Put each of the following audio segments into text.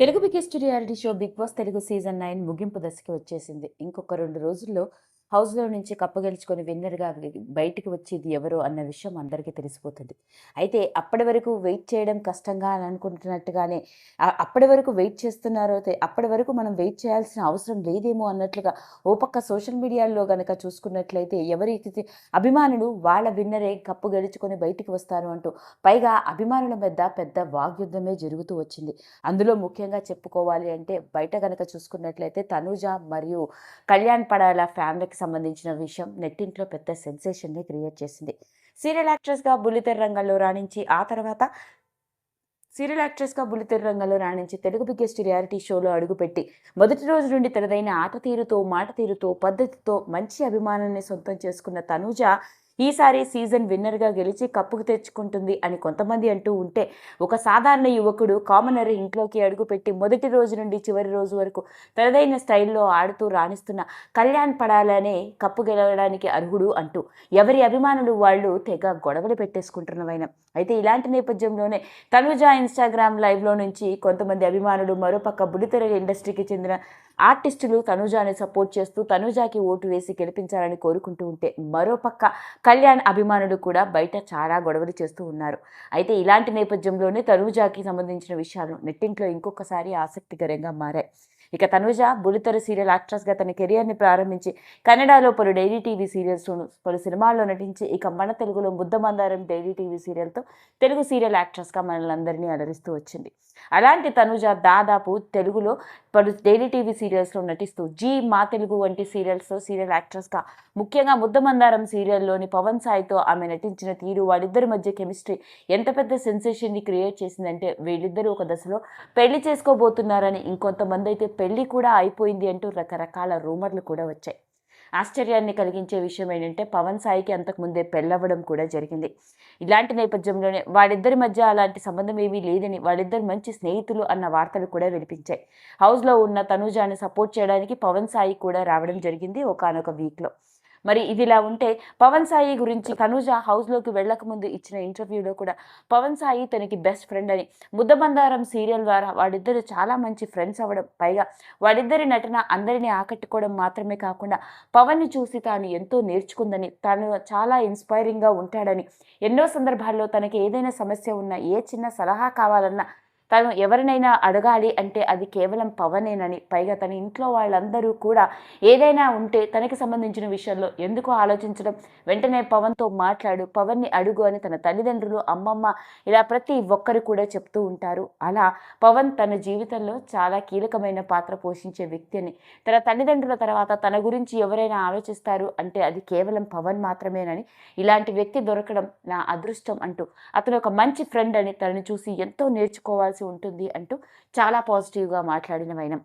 Telugu biggest reality show Bigg Boss Telugu season nine ముగింపు దశకి వచ్చేసింది. ఇంకొక రెండు రోజుల్లో హౌస్లో నుంచి కప్పు గెలుచుకొని విన్నర్గా బయటికి వచ్చేది ఎవరు అన్న విషయం అందరికీ తెలిసిపోతుంది. అయితే అప్పటి వరకు వెయిట్ చేయడం కష్టంగా అని అనుకుంటున్నట్టుగానే అప్పటి వరకు వెయిట్ చేస్తున్నారో అయితే అప్పటి వరకు మనం వెయిట్ చేయాల్సిన అవసరం లేదేమో అన్నట్లుగా ఓ పక్క సోషల్ మీడియాలో గనక చూసుకున్నట్లయితే ఎవరికి అభిమానులు వాళ్ళ విన్నరే కప్పు గెలుచుకొని బయటికి వస్తారు అంటూ పైగా అభిమానుల మధ్య పెద్ద వాగ్యుద్ధమే జరుగుతూ వచ్చింది. అందులో ముఖ్యంగా చెప్పుకోవాలి అంటే బయట గనక చూసుకున్నట్లయితే తనూజ మరియు కళ్యాణ్ పడాల ఫ్యామిలీకి సంబంధించిన విషయం నెట్టింట్లో పెద్ద సెన్సేషన్ని క్రియేట్ చేసింది. సీరియల్ యాక్ట్రెస్గా బుల్లితెర రంగంలో రాణించి ఆ తర్వాత సీరియల్ యాక్ట్రెస్గా బుల్లితెర రంగంలో రాణించి తెలుగు బిగ్గెస్ట్ రియాలిటీ షోలో అడుగుపెట్టి మొదటి రోజు నుండి తనదైన ఆట తీరుతో మాట తీరుతో పద్ధతితో మంచి అభిమానాన్ని సొంతం చేసుకున్న తనూజ ఈసారి సీజన్ విన్నర్గా గెలిచి కప్పుకు తెచ్చుకుంటుంది అని కొంతమంది అంటూ ఉంటే ఒక సాధారణ యువకుడు కామనర్ ఇంట్లోకి అడుగుపెట్టి మొదటి రోజు నుండి చివరి రోజు వరకు తనదైన స్టైల్లో ఆడుతూ రాణిస్తున్న కళ్యాణ్ పడాలనే కప్పు గెలవడానికి అర్హుడు అంటూ ఎవరి అభిమానులు వాళ్ళు తెగ గొడవలు పెట్టేసుకుంటున్నవైన. అయితే ఇలాంటి నేపథ్యంలోనే తనుజ ఇన్స్టాగ్రామ్ లైవ్లో నుంచి కొంతమంది అభిమానులు మరోపక్క బుడితెర ఇండస్ట్రీకి చెందిన ఆర్టిస్టులు తనుజాని సపోర్ట్ చేస్తూ తనుజాకి ఓటు వేసి గెలిపించాలని కోరుకుంటూ ఉంటే మరోపక్క కళ్యాణ్ అభిమానులు కూడా బయట చాలా గొడవలు చేస్తూ ఉన్నారు. అయితే ఇలాంటి నేపథ్యంలోనే తనుజాకి సంబంధించిన విషయాలు నెట్టింట్లో ఇంకొకసారి ఆసక్తికరంగా మారాయి. ఇక తనుజ బులితెర సీరియల్ యాక్ట్రెస్గా తన కెరియర్ని ప్రారంభించి కన్నడలో పలు డైలీ టీవీ సీరియల్స్లోను పలు సినిమాల్లో నటించి ఇక మన తెలుగులో ముద్దమందారం డైలీ టీవీ సీరియల్తో తెలుగు సీరియల్ యాక్ట్రెస్గా మనల్ని అందరినీ అలరిస్తూ వచ్చింది. అలాంటి తనుజ దాదాపు తెలుగులో పలు డైలీ టీవీ సీరియల్స్లో నటిస్తూ జీ మా తెలుగు వంటి సీరియల్స్లో సీరియల్ యాక్ట్రెస్గా ముఖ్యంగా ముద్దమందారం సీరియల్లోని పవన్ సాయితో ఆమె నటించిన తీరు వాళ్ళిద్దరి మధ్య కెమిస్ట్రీ ఎంత పెద్ద సెన్సేషన్ని క్రియేట్ చేసిందంటే వీళ్ళిద్దరూ ఒక దశలో పెళ్ళి చేసుకోబోతున్నారని ఇంకొంతమంది అయితే పెళ్ళి కూడా అయిపోయింది అంటూ రకరకాల రూమర్లు కూడా వచ్చాయి. ఆశ్చర్యాన్ని కలిగించే విషయం ఏంటంటే పవన్ సాయికి అంతకుముందే పెళ్ళవ్వడం కూడా జరిగింది. ఇలాంటి నేపథ్యంలోనే వాళ్ళిద్దరి మధ్య అలాంటి సంబంధం ఏమీ లేదని వాళ్ళిద్దరు మంచి స్నేహితులు అన్న వార్తలు కూడా వినిపించాయి. హౌస్లో ఉన్న తనుజాని సపోర్ట్ చేయడానికి పవన్ సాయి కూడా రావడం జరిగింది ఒకనొక వీక్లో. మరి ఇదిలా ఉంటే పవన్ సాయి గురించి తనుజ హౌస్లోకి వెళ్ళకముందు ఇచ్చిన ఇంటర్వ్యూలో కూడా పవన్ సాయి తనకి బెస్ట్ ఫ్రెండ్ అని. ముద్దబందారం సీరియల్ ద్వారా వాడిద్దరు చాలా మంచి ఫ్రెండ్స్ అవ్వడం. పైగా వాడిద్దరి నటన అందరినీ ఆకట్టుకోవడం మాత్రమే కాకుండా పవన్ని చూసి తాను ఎంతో నేర్చుకుందని తాను చాలా ఇన్స్పైరింగ్గా ఉంటాడని. ఎన్నో సందర్భాల్లో తనకి ఏదైనా సమస్య ఉన్నా ఏ చిన్న సలహా కావాలన్నా తను ఎవరినైనా అడగాలి అంటే అది కేవలం పవనేనని పైగా తన ఇంట్లో వాళ్ళందరూ కూడా ఏదైనా ఉంటే తనకి సంబంధించిన విషయంలో ఎందుకు ఆలోచించడం? వెంటనే పవన్తో మాట్లాడు పవన్ని అడుగు అని తన తల్లిదండ్రులు అమ్మమ్మ ఇలా ప్రతి ఒక్కరు కూడా చెప్తూ ఉంటారు. అలా పవన్ తన జీవితంలో చాలా కీలకమైన పాత్ర పోషించే వ్యక్తి అని. తన తల్లిదండ్రుల తర్వాత తన గురించి ఎవరైనా ఆలోచిస్తారు అంటే అది కేవలం పవన్ మాత్రమేనని ఇలాంటి వ్యక్తి దొరకడం నా అదృష్టం అంటూ అతను ఒక మంచి ఫ్రెండ్ అని తనని చూసి ఎంతో నేర్చుకోవాల్సి ఉంటుంది అంటూ చాలా పాజిటివ్గా మాట్లాడిన వైనం.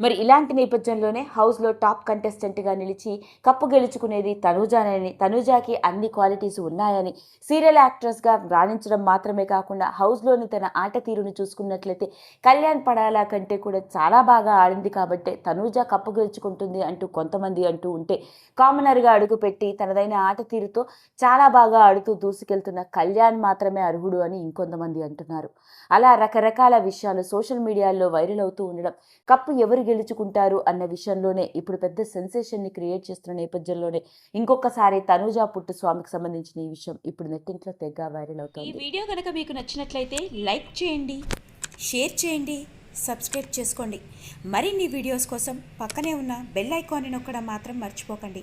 మరి ఇలాంటి నేపథ్యంలోనే హౌస్లో టాప్ కంటెస్టెంట్గా నిలిచి కప్పు గెలుచుకునేది తనూజానని తనూజాకి అన్ని క్వాలిటీస్ ఉన్నాయని సీరియల్ యాక్ట్రెస్గా రాణించడం మాత్రమే కాకుండా హౌస్లోని తన ఆట తీరును చూసుకున్నట్లయితే కళ్యాణ్ పడాలా కంటే కూడా చాలా బాగా ఆడింది కాబట్టి తనూజ కప్పు గెలుచుకుంటుంది అంటూ కొంతమంది అంటూ ఉంటే కామనర్గా అడుగుపెట్టి తనదైన ఆట తీరుతో చాలా బాగా ఆడుతూ దూసుకెళ్తున్న కళ్యాణ్ మాత్రమే అర్హుడు అని ఇంకొంతమంది అంటున్నారు. అలా రకరకాల విషయాలు సోషల్ మీడియాలో వైరల్ అవుతూ ఉండడం కప్పు ఎవరు గెలుచుకుంటారు అన్న విషయంలోనే ఇప్పుడు పెద్ద సెన్సేషన్ని క్రియేట్ చేస్తున్న నేపథ్యంలోనే ఇంకొకసారి తనూజా పుట్టు స్వామికి సంబంధించిన ఈ విషయం ఇప్పుడు నెట్టింట్లో తెగ వైరల్ ఈ అవుతుంది. వీడియో కనుక మీకు నచ్చినట్లయితే లైక్ చేయండి షేర్ చేయండి సబ్స్క్రైబ్ చేసుకోండి. మరిన్ని వీడియోస్ కోసం పక్కనే ఉన్న బెల్ ఐకాన్ని నొక్కడం మాత్రం మర్చిపోకండి.